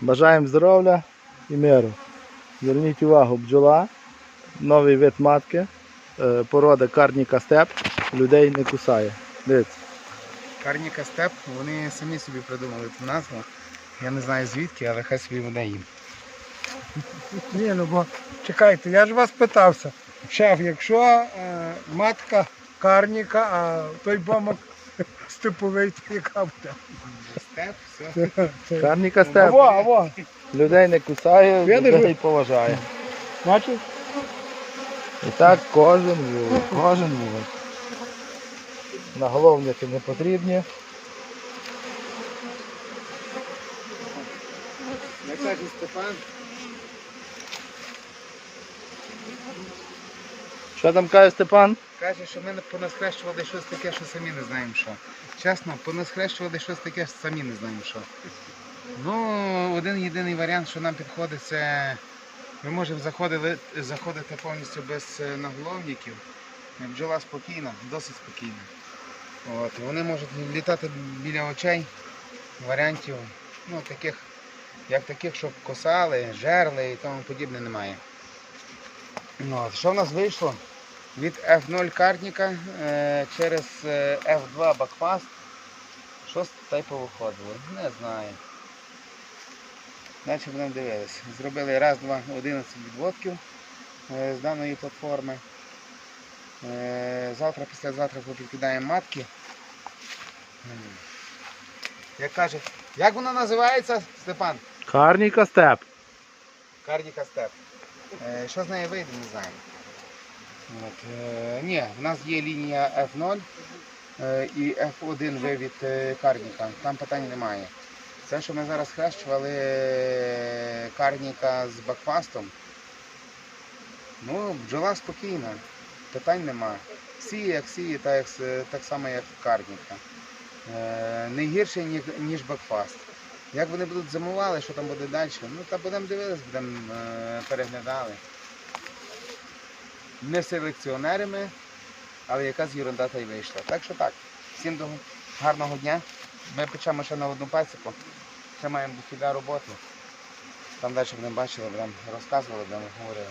Бажаємо здоров'я і миру. Зверніть увагу, бджола, новий вид матки, е, порода карніка степ, людей не кусає. Дивіться. Карніка степ, вони самі собі придумали цю назву. Я не знаю звідки, але хай собі буде їм. Ні, ну бо чекайте, я ж вас питався. Шеф, якщо е, матка карніка, а той бомок степовий, буде? Степ, все. Карніка степ, Аво, аво. людей не кусає, Видиш? людей поважає. Бачиш? І так кожен вулик, кожен вулик. Наголовники не потрібні. Як каже Степан, Що там каже Степан? каже, що ми понасхрещували щось таке, що самі не знаємо що. Чесно, понасхрещували щось таке, що самі не знаємо що. Ну, один єдиний варіант, що нам підходить, це ми можемо заходити, заходити повністю без е, наголовників. Бджола спокійна, досить спокійна. От, вони можуть літати біля очей. Варіантів, ну, таких, як таких, щоб косали, жерли і тому подібне немає. Ну, що в нас вийшло? Від F0 картника е, через е, F2 бакфаст. Що з та й повиходило? Не знаю. Далі будемо дивитися. Зробили раз, два, 11 відводків е, з даної платформи. Е, завтра, післязавтра підкидаємо матки. Як каже, як вона називається, Степан? Карніка степ. Кардіка степ. Е, що з неї вийде, не знаю. От, е, ні, в нас є лінія F0 е, і F1 вивід е, карніка. Там питань немає. Це, що ми зараз хрещували е, карніка з бакфастом. Ну, бджола спокійна, питань нема. Сіє, як сіє, так, так само, як карніка. Е, не гірше, ніж бакфаст. Як вони будуть зимували, що там буде далі? Ну, та будемо дивитися, будемо е, переглядали. Не селекціонерами, але якась ерунда та й вийшла. Так що так. Всім до гарного дня. Ми печемо ще на одну пасіку. Ще маємо до роботи. Там далі будемо бачили, будемо розказували, будемо говорили.